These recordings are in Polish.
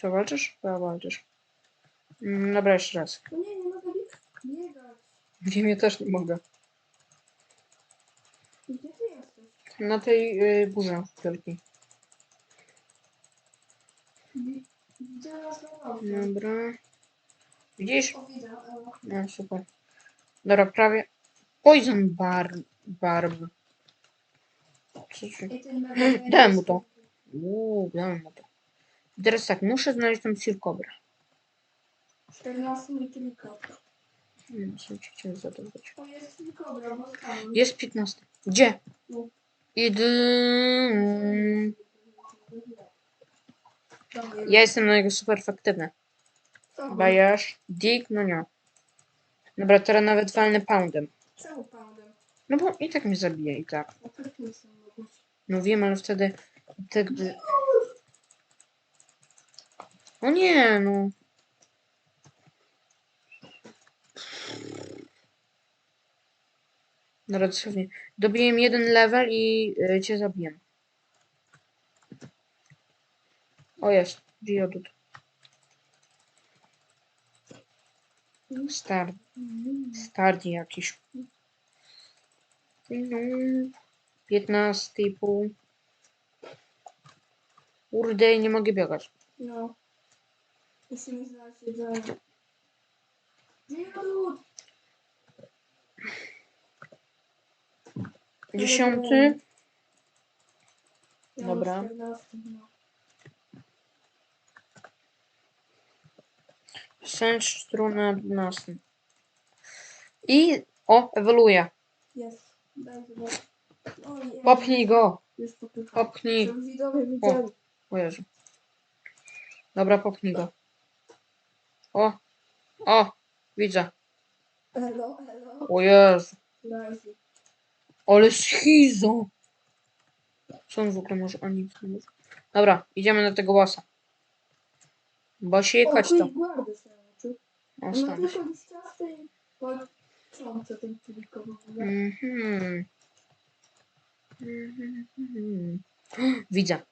Co, walczysz? Ja walczysz. Mm, dobra, jeszcze raz. No nie, nie mogę bieg- biegać. Wiem, ja też nie mogę. Gdzie ty jesteś? Na tej y, górze wielkiej. Nas mapie. Dobra. Widzisz? O, widzę, Ewa. No, super. Dobra, prawie. Poison bar... barb. Co ci? I ten Dałem mu to. Uuu, dałem mu to. I Teraz tak, muszę znaleźć tam Silkobra. 14 i tylko. Nie wiem, co ci chciałem. To jest tylko, bo tam. Jest 15. Gdzie? Idę. Ja jestem na niego super efektywny. Co? Bajasz? Dick? No nie. Dobra, teraz nawet walnę poundem. Czemu poundem? No bo i tak mnie zabije, i tak. No tak. No wiem, ale wtedy tak by... O nie, no. Dobra, dosłownie. Dobiję jeden level i y, cię zabiję. O jest, Geodut. Star. Stardi jakiś. No. 15,5. Kurde, nie mogę biegać. No. Musimy znaleźć jedzenie. Dziewut! Dziesiąty. Dobra. mam 14, no. Sęcz struna 12. I o, ewoluuje. Jest. Daj zobaczyć. O, nie. Popchnij go. Już popycham. Popchnij. Żeby widzowie widzieli. O Jezu. Dobra, popchnij go. O, o, widzę. Elo, elo. O Jezu. Ale schizo. Co on w ogóle może? A nic nie może. Dobra, idziemy do tego bossa. Bosi, O, chodź tu i nauczył. O, tylko i początce. Mhm. Mhm. Widzę.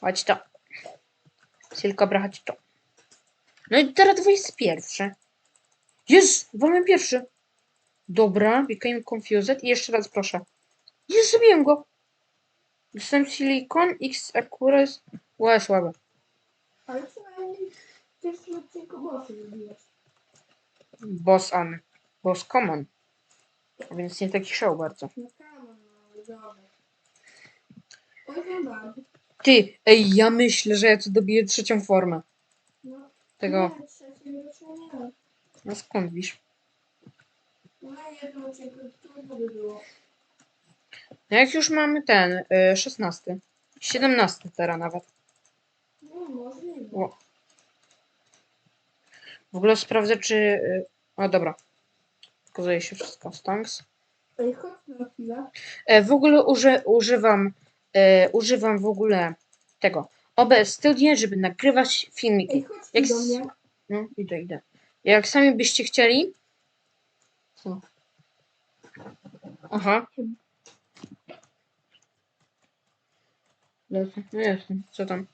Chodź to. Silkobra, chodź to. No i teraz dwój jest pierwszy. Jest! Wolny pierwszy. Dobra, became confused. I jeszcze raz proszę. Jest, zabiłem go. Dostałem silikon, X accuracy. Ła, słabe. Ale przynajmniej w pierwszym odcinku bossy lubiłeś. Boss on. Boss common. A więc nie taki show bardzo. No kanon, no dobra. Oj. Ty, ej, ja myślę, że ja tu dobiję trzecią formę. No, Tego. Nie. No skąd wisz? No jednym odcinku trudno by było. No jak już mamy ten, y, 16. 17 teraz nawet. No, możliwe. O. W ogóle sprawdzę, czy... y, O, dobra. Pokazuje się wszystko. Stonks. Ej, chodź na chwilę. E, w ogóle uży, używam... E, używam w ogóle tego. OBS Studio, żeby nagrywać filmiki. Jak do s- mnie. No, idę, idę. Jak sami byście chcieli... Co? Aha. Lecę. No jestem. Co tam?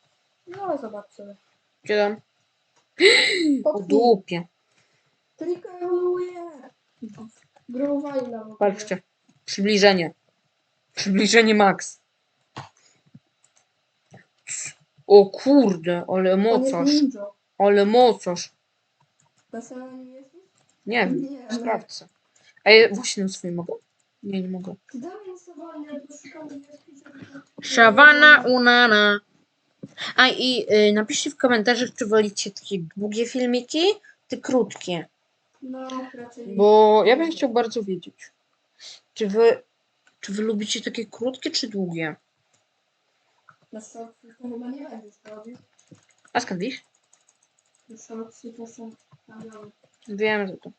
No, zobacz sobie. Gdzie tam? O Popchnij. dupie. Growajla. w ogóle. Patrzcie. Przybliżenie. Przybliżenie max. O kurde, ale mocarz. Ale mocarz. Jesteś? Nie wiem, Nie, ale- sprawdzę. A ja właśnie na swoim mogę? Nie, nie mogę. Dawaj. Szawana unana. A i y, napiszcie w komentarzach, czy wolicie takie długie filmiki, czy krótkie. No, raczej nie. Bo ja bym chciał bardzo wiedzieć, czy wy, czy wy lubicie takie krótkie, czy długie? A skąd wiesz? Wiem, że to.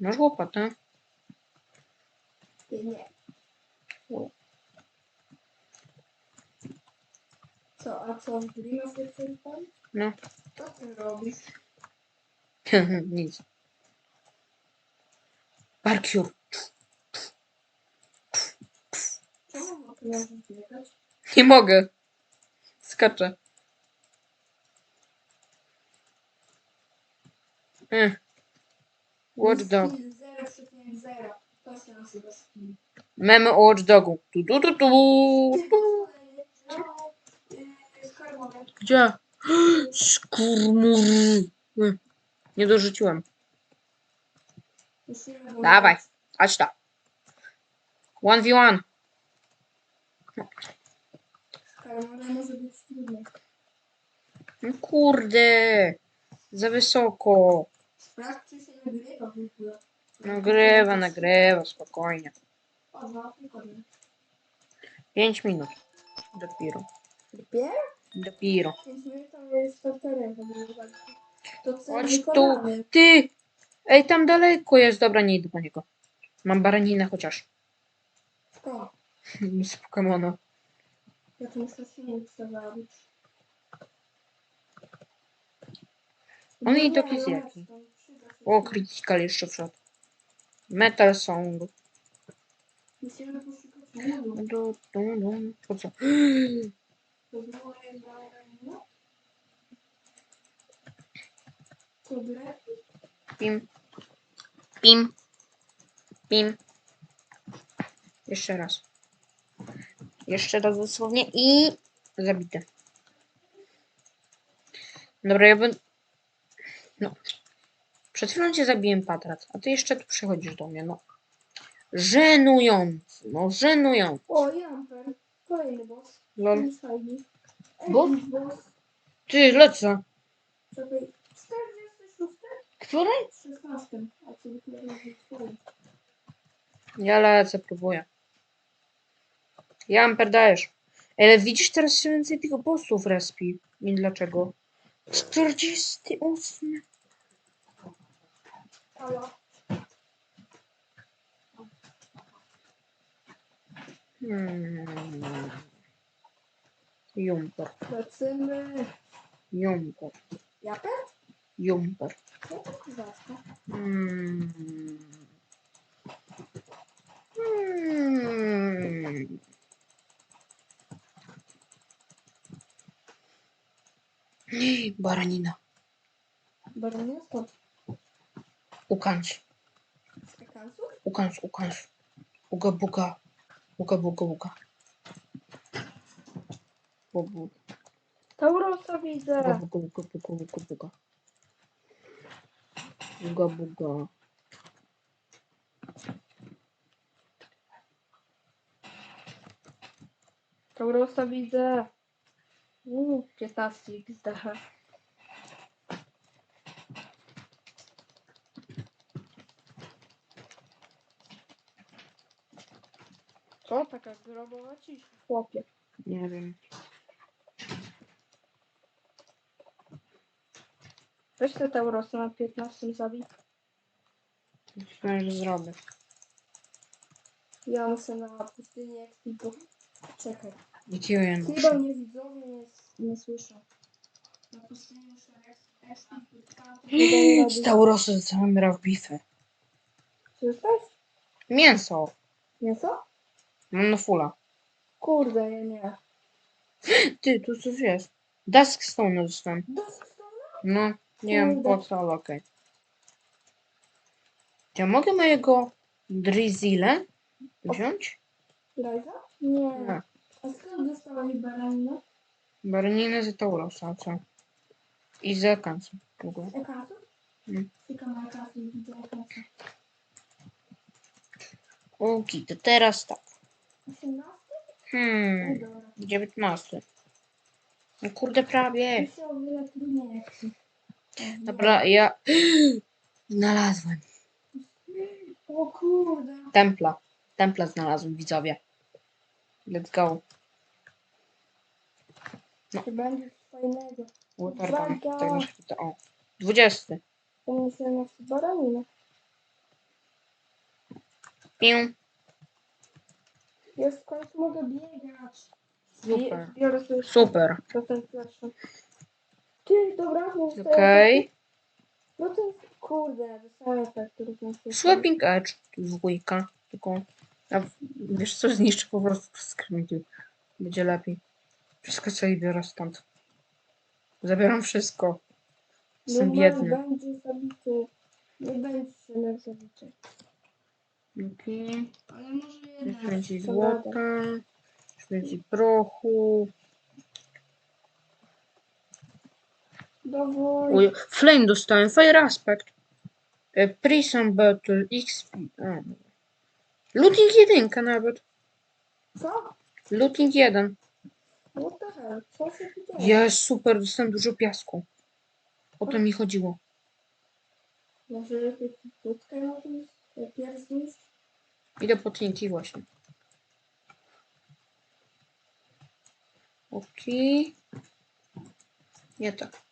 Masz łopatę? Nie. O. Co, a co, w Fan? No. Co ty robisz? Nic. Biegać? Nie mogę. Skaczę. Mm. Watch Dog. Skill 0,0. To się nazywa skill. Memy o Watch Dogu. Tu, tu, tu, tu, tu. Gdzie? Skurmur. Mm. Nie dorzuciłem. Давай. А что? 1v1. No kurde. Za wysoko. Nagrywa, nagrywa, spokojnie. 5 minut. Dopiero. Dopiero? Dopiero. Chodź tu. Ty! Ej, tam daleko jest. Dobra, nie idę po niego. Mam baraninę chociaż. Skąd? Z Pokemona. Ja to muszę silnik zawabić. On i tak jest jaki. O, critical jeszcze wszedł. Metal Song. Musimy poszukać modu. Du, du, du. Po co? To było chyba no? To? Pim. Pim. Pim. Jeszcze raz. Jeszcze raz dosłownie i zabite. Dobra, ja bym... No. Przed chwilą cię zabiłem, Patrat, a ty jeszcze tu przychodzisz do mnie, no. Żenujący, no żenujący. O, Jamper. Kolejny boss. Lol. Ten fajny. Boss? boss. Ty, lecę. Czekaj. 46? Której? 16. A co dopiero. Ja lecę, próbuję. Jamper dajesz. Ale widzisz, teraz się więcej tych bossów respi. I dlaczego? 48. Halo. Hmm. Jumper. Lecimy. Jumper. Japę? Jumper. Co to zacne? Hmm. Hmm. Baranina. Baronia skąd? Ukańcz. Skakanców? Ukańcz, ukańcz. Uga buga. Buga. Buga buga. Taurosa widzę. Uuu, 15 XD. Co? Taka grobowa cisza, chłopie. Nie wiem. Weź te Taurosa na 15 zabij. Myślałem, że zrobię. Ja muszę na pustyni Expiku. Czekaj. Ja Chyba mnie widzowie nie, nie słyszą. Na pustyni muszę Expiku. Z Taurosy całym rok bify. Słyszałeś? Mięso. Mięso? Mam na fula. Kurde, ja nie. Ty, tu coś jest. Dusk Stone dostałem. Duskstone? No, nie wiem po co, ale okej. Czy Ja mogę mojego Drizzile wziąć? Liza? Nie. Nie. A skąd dostałeś baraninę? Baraniny z Taurosa, co? I z Ekansu w ogóle. Ekasu? Mm. Szukam Ekasu, widzę Ekasu. Okej, to teraz tak. 18? Hmm, No dobra. 19. No kurde, prawie. Mi się o wiele trudniej jak się. Dobra, ja znalazłem. O kurde. Templa. Templa znalazłem, widzowie. Let's go. To będzie fajnego. Waterban. Uwaga. Tak masz chwilę. O. 20. To mi się na baraninę. Piu. Jest w końcu mogę biegać. Super. Biorę sobie Super. to ten pierwszy. Ty, dobra, mówię sobie- Okej. Potem, kurde, dostałem efekt, który tam się... Swapping Edge, dwójka. Tylko, a w- wiesz co, zniszczę po prostu screen Będzie lepiej. Wszystko sobie biorę stąd. Zabieram wszystko. Jestem biedny. będzie zabity. Nie będzie się zabity. Okej. Ale może jednak. będzie pogadę. złota. Już będzie prochu. Dawaj. Uj, flame dostałem. Fire Aspect. E, Prison Battle. XP. A, dobra. Looting 1 nawet. Co? Looting 1. What the hell? Co się dzieje? Jest super, dostałem dużo piasku. O to mi chodziło. Może lepiej tutkę może pierś zniszczyć? Idę po TNT właśnie. Okej. Nie tak.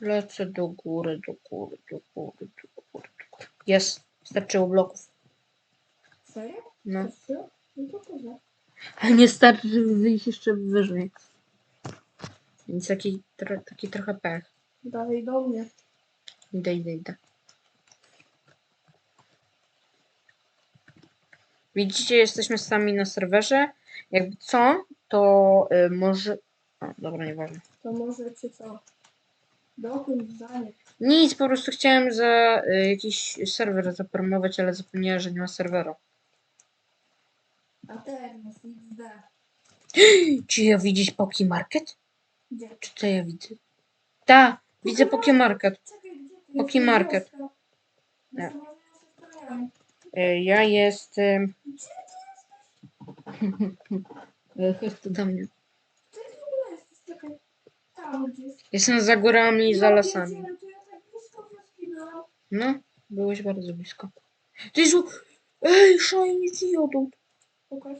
Lecę do góry, do góry, do góry, do góry, do góry. Jest. Starczyło bloków. Serio? No. No to. Ale nie starczy, żeby wyjść jeszcze wyżej. Więc taki, tro, taki trochę pech. Dalej do mnie. Idę, idę, idę. Widzicie, jesteśmy sami na serwerze. Jakby co, to y, może... O, dobra, nieważne. To może czy co? Zdanie. Nic, po prostu chciałem za y, jakiś serwer zapromować, ale zapomniałem, że nie ma serwera. A teraz XD. Czy ja widzieć Poki Market? Gdzie? Czy co ja widzę? Ta, widzę Poki Market. Czekaj, gdzie ty? Poki Market. Nie. Y, ja jestem... Chodź tu do mnie. Gdzie ty w ogóle jesteś? Czekaj. Tam gdzieś. Jestem za górami i za Ja lasami. tak byłam. No, byłeś bardzo blisko. Ty Jezu! Ej, shiny diodot! Pokaż.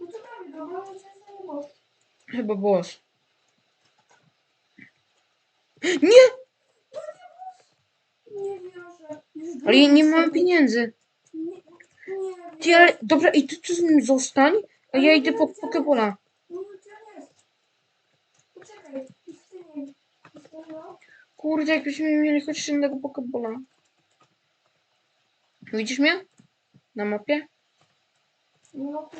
No to dobra, no to jest zajmował. Chyba boss. Nie! Nie wierzę. Ale ja nie mam pieniędzy. Nie, nie Ty, ale dobra, i ty tu z nim zostań, a ja idę po Pokebola. No gdzie on jest? Poczekaj, pustyni. Pustynia? Kurde, jakbyśmy mieli chociaż jednego Pokebola. Widzisz mnie? Na mapie? No?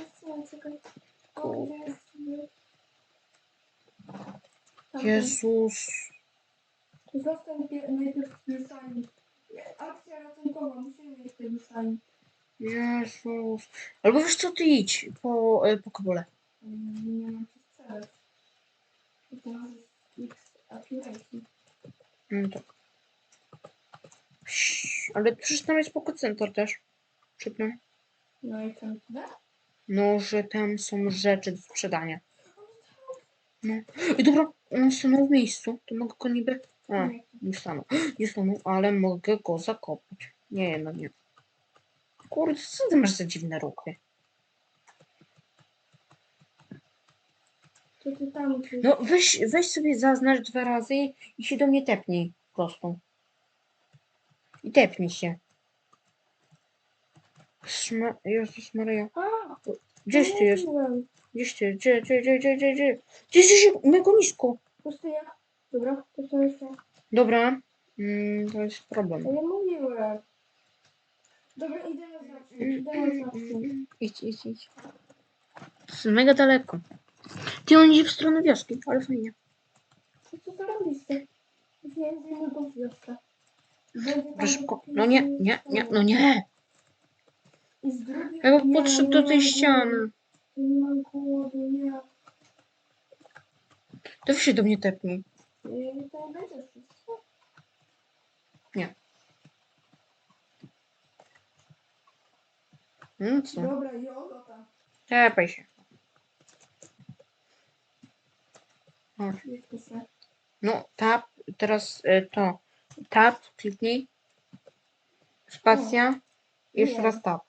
Tam, Jezus. Zostań pie- najpierw w Lusani. Akcja ratunkowa, musimy mieć w Lusani. Jezus. Albo wiesz co, ty idź po e, Pokebole. Mm, Nie mam co strzelać. To może X accuracy. No tak. Ale przecież tam jest Pokecenter też. Przypnę. No i tam tyle? No, że tam są rzeczy do sprzedania. No. I dobra, on stanął w miejscu. To mogę go niby... A, Nie. nie stanął. Nie stanął, ale mogę go zakopać. Nie, no nie. Kurde, co ty masz za dziwne ruchy? Ty tam. No weź, weź sobie zaznacz dwa razy i się do mnie tepnij prostą. I tepnij się. Szma... Jezus Maria. Gdzieś ty jest? Gdzieś ty? Gdzie, gdzie, gdzie, gdzie, gdzie, gdzie? Ty jesteś mega nisko. Pustynia. Dobra, to co jeszcze? Dobra. Mm, to jest problem. Ja mówiłem. Dobra. Idę na zawsze. Idź, idź, idź. To jest mega daleko. Ty on idzie w stronę wioski, ale fajnie. Co to zarobiliście? Więcej mego wioska. Dobra, szybko. No nie, nie, nie, no nie. I z drugiej Ja bym nie, podszedł nie do tej ściany. Nie mam głodu, nie. To się do mnie tepnij. I to będzie wszystko. No co? Dobra, jolo tam. Tepaj się. Piszę. No, tap, teraz y, to. Tap, kliknij. Spacja. I jeszcze Nie. raz tap.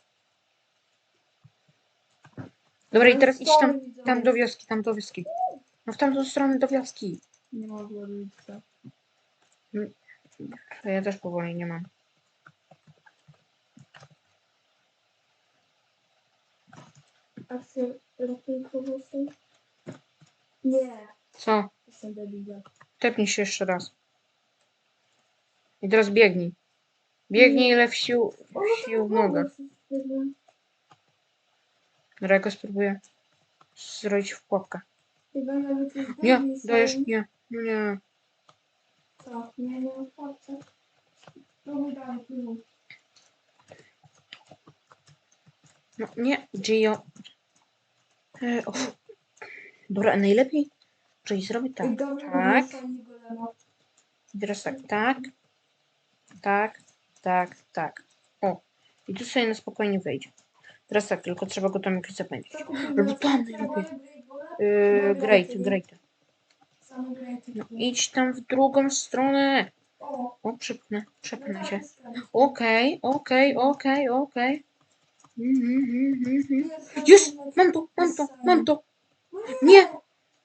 Dobra, i teraz idź tam, tam do wioski, tam do wioski. No w tamtą stronę do wioski. Nie ma co? To ja też powoli nie mam. Akcja ratunkową są? Nie, Co? jestem debilem. Tepnij się jeszcze raz. I teraz biegnij. Biegnij ile w sił, no w sił w nogach. Dobra, ja go spróbuję zrobić w pułapkę. Chyba nawet jest Nie, dajesz, nie, no nie. Co? Nie, nie mam palca. Próbuj dalej, próbuj. No nie, Gio. E, o. Dobra, najlepiej, czyli zrobię tak, tak. golema. I teraz tak, tak, tak, tak, tak. O, i tu sobie na spokojnie wejdzie. Teraz tak, tylko trzeba go tam jakoś zapędzić. Co kupimy? No tam najlepiej. Great? Yy, great, great. Same great. No, idź tam w drugą stronę. O, O, przepnę, przepnę no się. tak. Okej, okej, okej, okej. Mhm, mhm, mhm. Tam, Mam to, mam to, mam to. No Nie!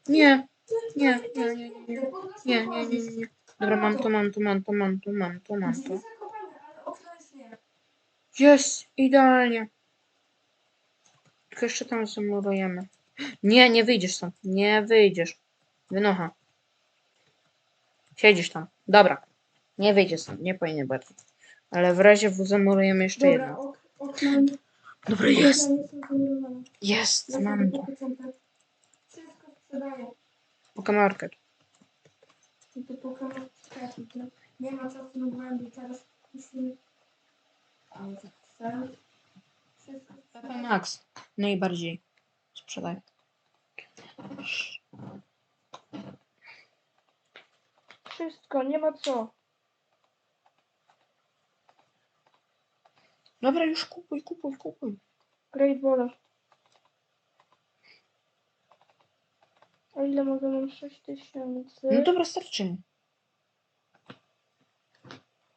Nie, nie, nie, nie, nie, nie. nie, nie, nie, nie. Dobra, mam to, mam to, mam to, mam to, mam to, mam to. jest nie. Jest, idealnie. Tylko jeszcze tam zamurujemy. Nie, nie wyjdziesz tam. Nie wyjdziesz. Wynocha. Siedzisz tam. Dobra. Nie wyjdziesz tam. Nie powinien bardziej. Ale w razie W zamurujemy jeszcze Dobra, jedno. ok, Dobra, jest. Jest, mam to. Wszystko sprzedaję. Pokémon Market. I to pokażę sklepik, nie? Ma czasu na głębi, teraz musimy... Ale chcę. Wszystko Pepe sprzedaję. Max. Najbardziej. Sprzedaj. Wszystko, nie ma co. Dobra, już kupuj, kupuj, kupuj. Great Ball. Ile mogę? Mam 6 tysięcy. No dobra, starczy.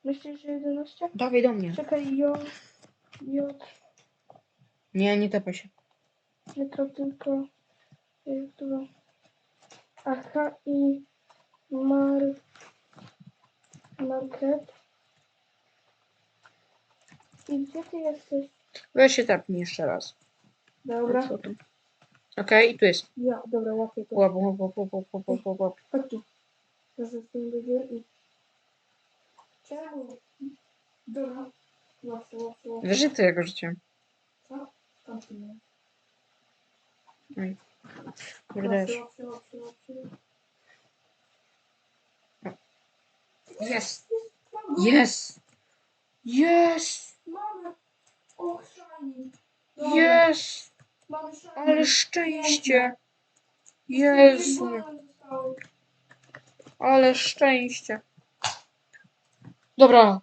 Myślisz, że 11? Dawaj do mnie. Czekaj, J... J... Nie, nie tepaj się. Nie to tylko... To było? Aha, i... Mar... Market. I gdzie ty jesteś? Weź się tepnij jeszcze raz. Dobra. Co tu? Okej, i tu jest. Ja, dobra, łapię to. Łap, łap, łap, łap, łap, łap, łap, łap. Chodź tu. Teraz z tym będzie i... Czemu? Dobra. Łapcie, łapcie, łapcie. Wiesz, że ty jego życie. Co? Skąd ty miałeś? Oj. Jest! Mam go. Jest! Jest! Mamy. O, shiny. Dobra, Jest! Ale szczęście! Jezu! Ale szczęście! Dobra.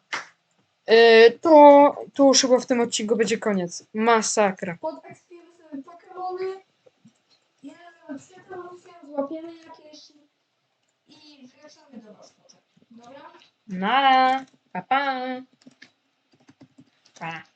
Yy, to, to już chyba w tym odcinku będzie koniec. Masakra. Podekspimy sobie złapiemy jakieś i wracamy do was. Dobra? Nara! Pa, pa! Pa.